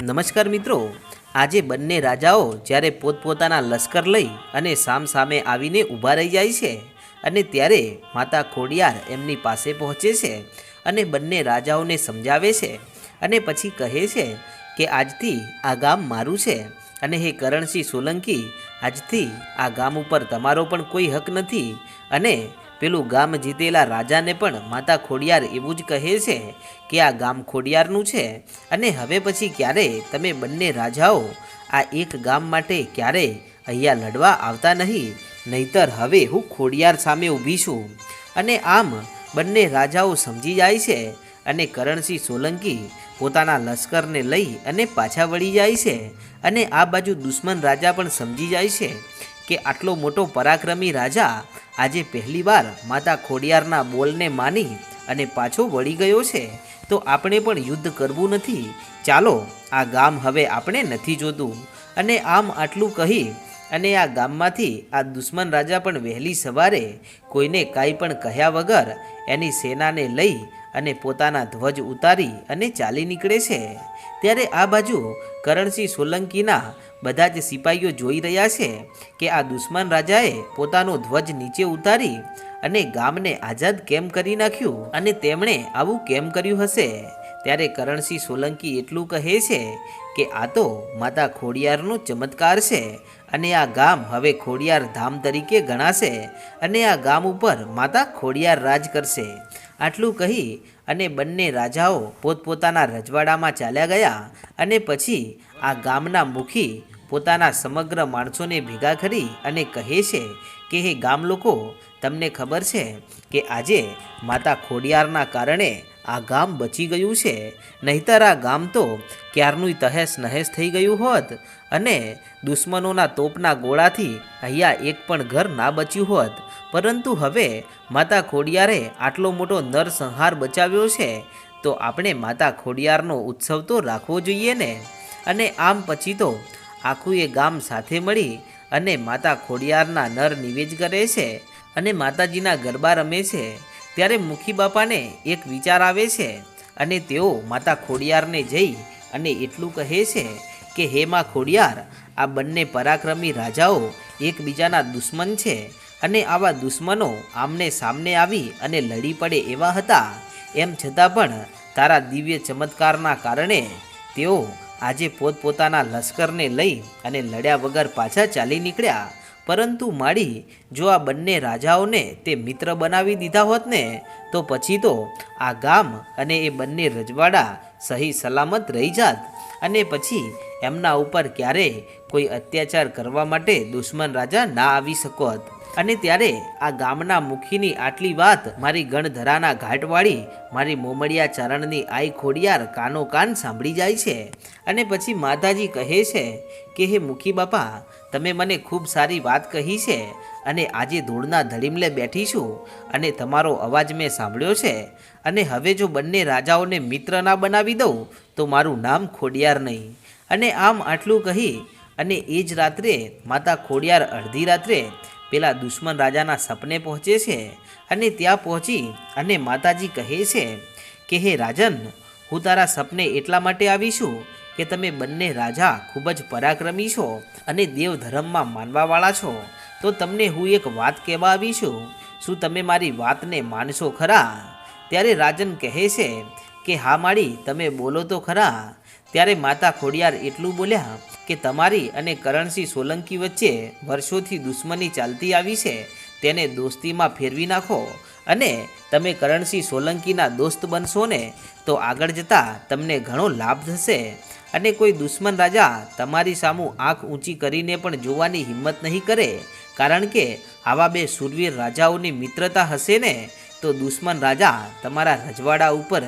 નમસ્કાર મિત્રો. આજે બંને રાજાઓ જ્યારે પોતપોતાના લશ્કર લઈ અને સામ સામે આવીને ઊભા રહી જાય છે અને ત્યારે માતા ખોડિયાર એમની પાસે પહોંચે છે અને બંને રાજાઓને સમજાવે છે અને પછી કહે છે કે આજથી આ ગામ મારું છે અને હે કરણસિંહ સોલંકી, આજથી આ ગામ ઉપર તમારો પણ કોઈ હક નથી અને પેલું ગામ જીતેલા રાજાને પણ માતા ખોડિયાર એવું જ કહે છે કે આ ગામ ખોડિયારનું છે. અને હવે પછી ક્યારે તમે બંને રાજાઓ આ એક ગામ માટે ક્યારે અહીંયા લડવા આવતા નહીં? નહીતર હવે હું ખોડિયાર સામે ઊભી છું. અને આમ બંને રાજાઓ સમજી જાય છે અને કરણસિંહ સોલંકી પોતાના લશ્કરને લઈ અને પાછા વળી જાય છે. અને આ બાજુ દુશ્મન રાજા પણ સમજી જાય છે. કે આટલો મોટો પરાક્રમી રાજા આજે પહેલીવાર માતા ખોડિયારના બોલને માની અને પાછો વળી ગયો છે. તો આપણે પણ યુદ્ધ કરવું નથી. ચાલો, આ ગામ હવે આપણે નથી જોતું. અને આમ આટલું કહી અને આ ગામમાંથી આ દુશ્મન રાજા પણ વહેલી સવારે કોઈને કાંઈ પણ કહ્યા વગર એની સેનાને લઈ અને પોતાના ધ્વજ ઉતારી અને ચાલી નીકળે છે. ત્યારે આ બાજુ કરણસિંહ સોલંકીના બધા જ સિપાહીઓ જોઈ રહ્યા છે કે આ દુશ્મન રાજાએ પોતાનો ધ્વજ નીચે ઉતારી અને ગામને આઝાદ કેમ કરી નાખ્યું? અને તેમણે આવું કેમ કર્યું હશે? ત્યારે કરણસિંહ સોલંકી એટલું કહે છે કે આ તો માતા ખોડિયારનો ચમત્કાર છે અને આ ગામ હવે ખોડિયાર ધામ તરીકે ગણાશે અને આ ગામ ઉપર માતા ખોડિયાર રાજ કરશે. આટલું કહી અને બંને રાજાઓ પોતપોતાના રજવાડામાં ચાલ્યા ગયા અને પછી આ ગામના મુખી પોતાના સમગ્ર માણસોને ભેગા કરી અને કહે છે કે, હે ગામ લોકો, તમને ખબર છે કે આજે માતા ખોડિયારના કારણે આ ગામ બચી ગયું છે. નહીતર આ ગામ તો ક્યારનું તહેસ નહેસ થઈ ગયું હોત અને દુશ્મનોના તોપના ગોળાથી અહીંયા એક પણ ઘર ના બચ્યું હોત. પરંતુ હવે માતા ખોડિયારે આટલો મોટો નરસંહાર બચાવ્યો છે, તો આપણે માતા ખોડિયારનો ઉત્સવ તો રાખવો જોઈએ ને? અને આમ પછી તો આખું એ ગામ સાથે મળી અને માતા ખોડિયારના નર નિવેજ કરે છે અને માતાજીના ગરબા રમે છે. ત્યારે મુખી બાપાને એક વિચાર આવે છે અને તેઓ માતા ખોડિયારને જઈ અને એટલું કહે છે કે, હે માં ખોડિયાર, આ બંને પરાક્રમી રાજાઓ એકબીજાના દુશ્મન છે અને આવા દુશ્મનો આમને સામને આવી અને લડી પડે એવા હતા. એમ છતાં પણ તારા દિવ્ય ચમત્કારના કારણે તેઓ આજે પોતપોતાના લશ્કરને લઈ અને લડ્યા વગર પાછા ચાલી નીકળ્યા. પરંતુ માળી, જો આ બંને રાજાઓને તે મિત્ર બનાવી દીધા હોત ને, તો પછી તો આ ગામ અને એ બંને રજવાડા સહી સલામત રહી જાત. અને પછી એમના ઉપર ક્યારે કોઈ અત્યાચાર કરવા માટે દુશ્મન રાજા ના આવી શકોત અને ત્યારે આ ગામના મુખીની આટલી વાત મારી ગણધરાના ઘાટવાળી, મારી મોમડિયા ચરણની આઈ ખોડિયાર કાનો કાન સાંભળી જાય છે. અને પછી માતાજી કહે છે કે, હે મુખી બાપા, તમે મને ખૂબ સારી વાત કહી છે અને આજે ધૂળના ધડીમલે બેઠી છું અને તમારો અવાજ મેં સાંભળ્યો છે. અને હવે જો બંને રાજાઓને મિત્ર ના બનાવી દઉં, તો મારું નામ ખોડિયાર નહીં. અને આમ આટલું કહી અને એ જ રાત્રે માતા ખોડિયાર અડધી રાત્રે પેલા દુશ્મન રાજાના સપને પહોંચે છે અને ત્યાં પહોંચી અને માતાજી કહે છે કે, હે રાજન, હું તારા સપને એટલા માટે આવી છું કે તમે બંને રાજા ખૂબ જ પરાક્રમી છો અને દેવ ધર્મમાં માનવાવાળા છો. તો તમને હું એક વાત કહેવા આવી છું. શું તમે મારી વાતને માનશો ખરા? ત્યારે રાજન કહે છે કે, હા માળી, તમે બોલો તો ખરા. ત્યારે માતા ખોડિયાર એટલું બોલ્યા કે તમારી અને કરણસિંહ સોલંકી વચ્ચે વર્ષોથી દુશ્મની ચાલતી આવી છે, તેને દોસ્તીમાં ફેરવી નાખો. અને તમે કરણસિંહ સોલંકીના દોસ્ત બનશો ને, તો આગળ જતાં તમને ઘણો લાભ થશે. અને કોઈ દુશ્મન રાજા તમારી સામું આંખ ઊંચી કરીને પણ જોવાની હિંમત નહીં કરે, કારણ કે આવા બે સુરવીર રાજાઓની મિત્રતા હશે ને, તો દુશ્મન રાજા તમારા રજવાડા ઉપર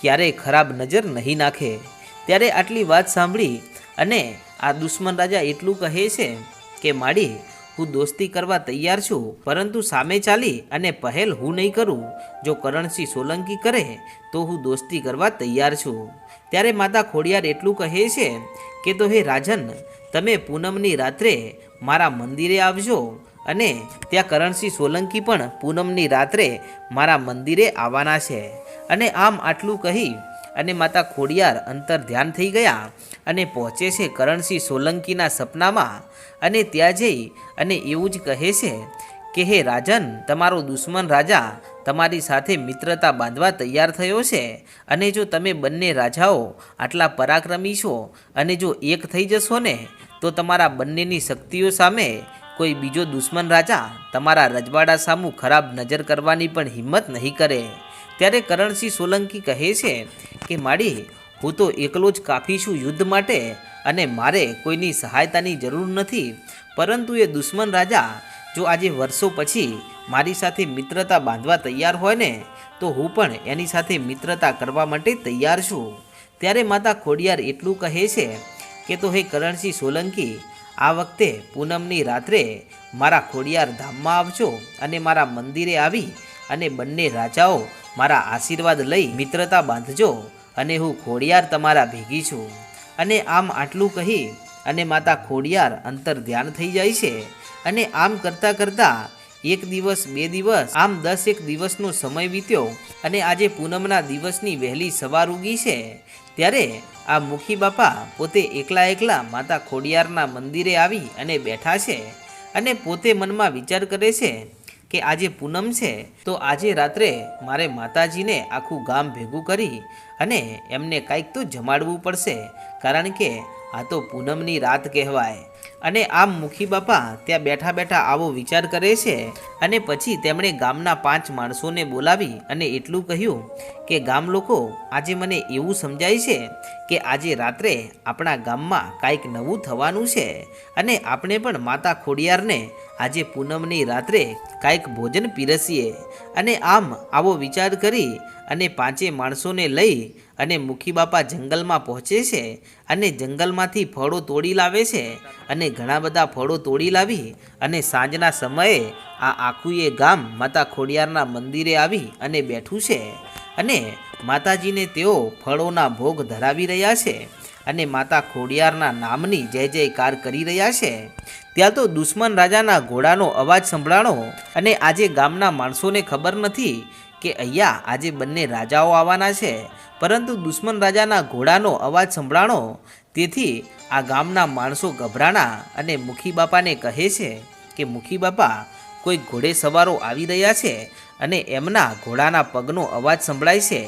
ક્યારેય ખરાબ નજર નહીં નાખે. ત્યારે આટલી વાત સાંભળી અને આ દુશ્મન રાજા એટલું કહે છે કે, માડી, હું દોસ્તી કરવા તૈયાર છું, પરંતુ સામે ચાલી અને પહેલ હું નહીં કરું. જો કરણસિંહ સોલંકી કરે, તો હું દોસ્તી કરવા તૈયાર છું. ત્યારે માતા ખોડિયાર એટલું કહે છે કે, તો હે રાજન, તમે પૂનમની રાત્રે મારા મંદિરે આવજો અને ત્યાં કરણસિંહ સોલંકી પણ પૂનમની રાત્રે મારા મંદિરે આવવાના છે. અને આમ આટલું કહી અને માતા ખોડિયાર અંતર ધ્યાન થઈ ગયા અને પહોંચે છે કરણસિંહ સોલંકીના સપનામાં. અને ત્યાં જઈ અને એવું જ કહે છે કે, હે રાજન, તમારો દુશ્મન રાજા તમારી સાથે મિત્રતા બાંધવા તૈયાર થયો છે. અને જો તમે બંને રાજાઓ આટલા પરાક્રમી છો અને જો એક થઈ જશો ને, તો તમારા બંનેની શક્તિઓ સામે કોઈ બીજો દુશ્મન રાજા તમારા રજવાડા સામું ખરાબ નજર કરવાની પણ હિંમત નહીં કરે. ત્યારે કરણસિંહ સોલંકી કહે છે કે, માડી, હું તો એકલો જ કાફી છું યુદ્ધ માટે અને મારે કોઈની સહાયતાની જરૂર નથી. પરંતુ એ દુશ્મન રાજા, જો આજે વર્ષો પછી મારી સાથે મિત્રતા બાંધવા તૈયાર હોય ને, તો હું પણ એની સાથે મિત્રતા કરવા માટે તૈયાર છું. ત્યારે માતા ખોડિયાર એટલું કહે છે કે, તો હે કરણસિંહ સોલંકી, આ વખતે પૂનમની રાત્રે મારા ખોડિયાર ધામમાં આવજો અને મારા મંદિરે આવી અને બંને રાજાઓ મારા આશીર્વાદ લઈ મિત્રતા બાંધજો અને હું ખોડિયાર તમારા ભેગી છું. અને આમ આટલું કહી અને માતા ખોડિયાર અંતર ધ્યાન થઈ જાય છે. અને આમ કરતાં કરતાં એક દિવસ, બે દિવસ, આમ દસ એક દિવસનો સમય વીત્યો અને આજે પૂનમના દિવસની વહેલી સવાર ઉગી છે. ત્યારે આ મુખી બાપા પોતે એકલા એકલા માતા ખોડિયારના મંદિરે આવી અને બેઠા છે અને પોતે મનમાં વિચાર કરે છે કે આજે પૂનમ છે, તો આજે રાત્રે મારે માતાજીને આખું ગામ ભેગું કરી અને એમને કાંઈક તો જમાડવું પડશે, કારણ કે આ તો પૂનમની રાત કહેવાય. અને આમ મુખી બાપા ત્યાં બેઠા બેઠા આવો વિચાર કરે છે અને પછી તેમણે ગામના પાંચ માણસોને બોલાવી અને એટલું કહ્યું કે, ગામ લોકો, આજે મને એવું સમજાય છે કે આજે રાત્રે આપણા ગામમાં કાંઈક નવું થવાનું છે અને આપણે પણ માતા ખોડિયારને આજે પૂનમની રાત્રે કાંઈક ભોજન પીરસીએ અને આમ આવો વિચાર કરી અને પાંચે માણસોને લઈ અને મુખી બાપા જંગલમાં પહોંચે છે અને જંગલમાંથી ફળો તોડી લાવે છે અને ઘણા બધા ફળો તોડી લાવી અને સાંજના સમયે આ આખું એ ગામ માતા ખોડિયારના મંદિરે આવી અને બેઠું છે અને માતાજીને તેઓ ફળોના ભોગ ધરાવી રહ્યા છે. અને માતા ખોડિયારના નામની જય જયકાર કરી રહ્યા છે. ત્યાં તો દુશ્મન રાજાના ઘોડાનો અવાજ સંભળાણો અને આજે ગામના માણસોને ખબર નથી કે અહીંયા આજે બંને રાજાઓ આવવાના છે. પરંતુ દુશ્મન રાજાના ઘોડાનો અવાજ સંભળાણો, તેથી આ ગામના માણસો ગભરાણા અને મુખી બાપાને કહે છે કે મુખી બાપા કોઈ ઘોડે સવારો આવી રહ્યા છે અને એમના ઘોડાના પગનો અવાજ સંભળાય છે.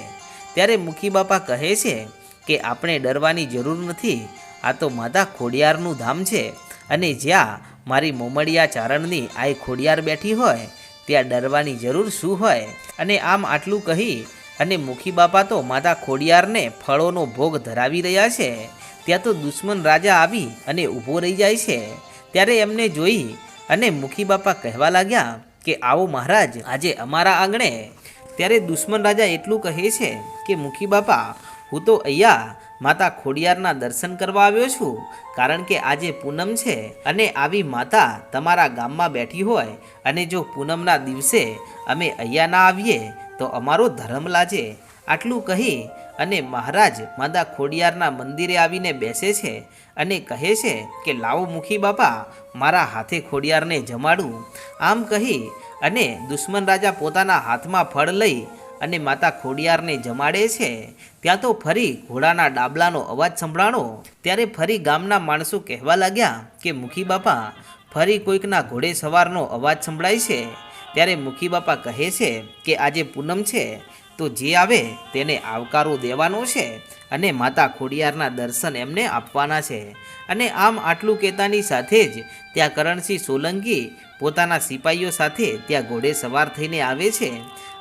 ત્યારે મુખી બાપા કહે છે કે આપણે ડરવાની જરૂર નથી. આ તો માતા ખોડિયારનું ધામ છે. અને જ્યાં મારી મોમડિયા ચારણની આ ખોડિયાર બેઠી હોય, ત્યાં ડરવાની જરૂર શું હોય? અને આમ આટલું કહી, અને મુખી બાપા તો માતા ખોડિયારને ફળોનો ભોગ ધરાવી રહ્યા છે. ત્યાં તો દુશ્મન રાજા આવી અને ઊભો રહી જાય છે. ત્યારે એમને જોઈ, અને મુખી બાપા કહેવા લાગ્યા કે, આવો મહારાજ, આજે અમારા આંગણે. ત્યારે દુશ્મન રાજા એટલું કહે છે કે, મુખી બાપા હું તો અહીંયા માતા ખોડિયારના દર્શન કરવા આવ્યો છું, કારણ કે આજે પૂનમ છે અને આવી માતા તમારા ગામમાં બેઠી હોય અને જો પૂનમના દિવસે અમે અહીંયા ના આવીએ, તો અમારો ધર્મ લાજે. આટલું કહી અને મહારાજ માતા ખોડિયારના મંદિરે આવીને બેસે છે અને કહે છે કે, લાવો મુખી બાપા, મારા હાથે ખોડિયારને જમાડું. આમ કહી અને દુશ્મન રાજા પોતાના હાથમાં ફળ લઈ અને માતા ખોડિયારને જમાડે છે. ત્યાં તો ફરી ઘોડાના ડાબલાનો અવાજ સંભળાણો. ત્યારે ફરી ગામના માણસો કહેવા લાગ્યા કે, મુખી બાપા, ફરી કોઈકના ઘોડે સવારનો અવાજ સંભળાય છે. ત્યારે મુખી બાપા કહે છે કે, આજે પૂનમ છે, તો જે આવે તેને આવકારો દેવાનો છે અને માતા ખોડિયારના દર્શન એમને આપવાના છે. અને આમ આટલું કહેતાની સાથે જ ત્યાં કરણસિંહ સોલંકી પોતાના સિપાહીઓ સાથે ત્યાં ઘોડે સવાર થઈને આવે છે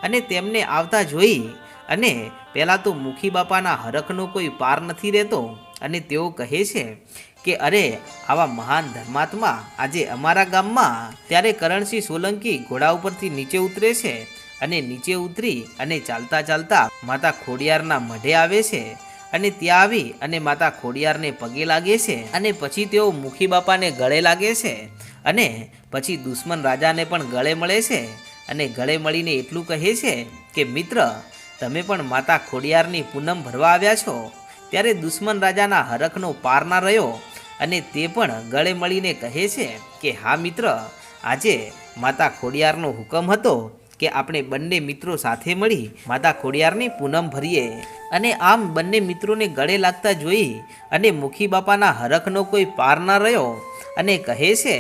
અને તેમને આવતા જોઈ અને પહેલાં તો મુખી બાપાના હરખનો કોઈ પાર નથી રહેતો અને તેઓ કહે છે કે, અરે, આવા મહાન ધર્માત્મા આજે અમારા ગામમાં ત્યારે કરણસિંહ સોલંકી ઘોડા ઉપરથી નીચે ઉતરે છે અને નીચે ઉતરી અને ચાલતા ચાલતા માતા ખોડિયારના મઢે આવે છે અને ત્યાં આવી અને માતા ખોડિયારને પગે લાગે છે અને પછી તેઓ મુખી બાપાને ગળે લાગે છે અને પછી દુશ્મન રાજાને પણ ગળે મળે છે અને ગળે મળીને એટલું કહે છે કે, મિત્ર, તમે પણ માતા ખોડિયારની પૂનમ ભરવા આવ્યા છો. ત્યારે દુશ્મન રાજાના હરખનો પાર ના રહ્યો અને તે પણ ગળે મળીને કહે છે કે, હા, મિત્ર, આજે માતા ખોડિયારનો હુકમ હતો કે આપણે બંને મિત્રો સાથે મળી માતા ખોડિયારની પૂનમ ભરીએ. અને આમ બંને મિત્રોને ગળે લાગતા જોઈ અને મુખી બાપાના હરખનો કોઈ પાર ના રહ્યો અને કહે છે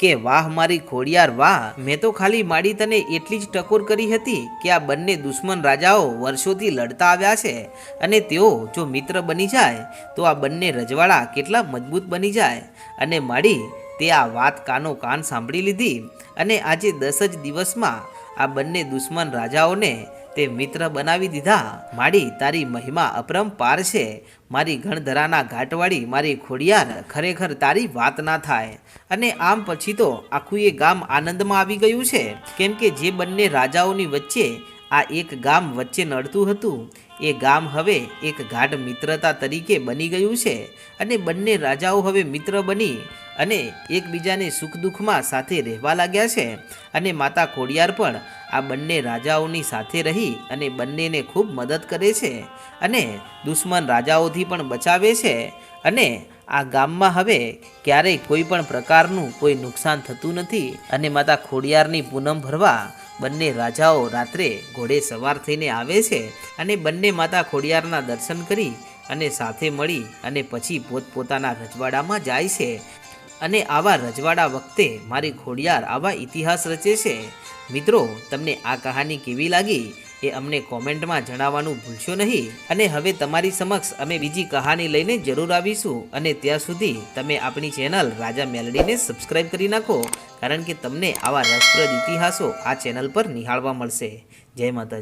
કે, વાહ મારી ખોડિયાર, વાહ, મેં તો ખાલી માડી તને એટલી જ ટકોર કરી હતી કે આ બંને દુશ્મન રાજાઓ વર્ષોથી લડતા આવ્યા છે અને તેઓ જો મિત્ર બની જાય, તો આ બંને રજવાડા કેટલા મજબૂત બની જાય. અને માડી તે આ વાત કાનો કાન સાંભળી લીધી અને આજે દસ જ દિવસમાં આ બંને દુશ્મન રાજાઓને તે મિત્ર બનાવી દીધા. માડી, તારી મહિમા અપરંપાર છે. મારી ગણધરાના ઘાટવાળી મારી ખોડિયાર ખરેખર તારી વાત ના થાય. અને આમ પછી તો આખું એ ગામ આનંદમાં આવી ગયું છે. કેમ કે જે બંને રાજાઓની વચ્ચે આ એક ગામ વચ્ચે નડતું હતું, એ ગામ હવે એક ગાઢ મિત્રતા તરીકે બની ગયું છે. અને બંને રાજાઓ હવે મિત્ર બની અને એકબીજાને સુખ દુઃખમાં સાથે રહેવા લાગ્યા છે. અને માતા ખોડિયાર પણ આ બંને રાજાઓની સાથે રહી અને બંનેને ખૂબ મદદ કરે છે અને દુશ્મન રાજાઓથી પણ બચાવે છે અને આ ગામમાં હવે ક્યારેય કોઈ પણ પ્રકારનું કોઈ નુકસાન થતું નથી અને માતા ખોડિયારની પૂનમ ભરવા બંને રાજાઓ રાત્રે ઘોડે સવાર થઈને આવે છે અને બંને માતા ખોડિયારના દર્શન કરી અને સાથે મળી અને પછી પોતપોતાના રજવાડામાં જાય છે અને આવા રજવાડા વખતે મારી ઘોડિયાર આવા ઇતિહાસ રચે છે. મિત્રો, તમને આ કહાની કેવી લાગી? એ અમને કોમેન્ટમાં જણાવવાનું ભૂલશો નહીં. અને હવે તમારી સમક્ષ અમે બીજી કહાની લઈને જરૂર આવીશું. અને ત્યાં સુધી તમે આપણી ચેનલ રાજા મેલડીને સબસ્ક્રાઈબ કરી નાખો, કારણ કે તમને આવા રસપ્રદ ઇતિહાસો આ ચેનલ પર નિહાળવા મળશે. જય માતાજી.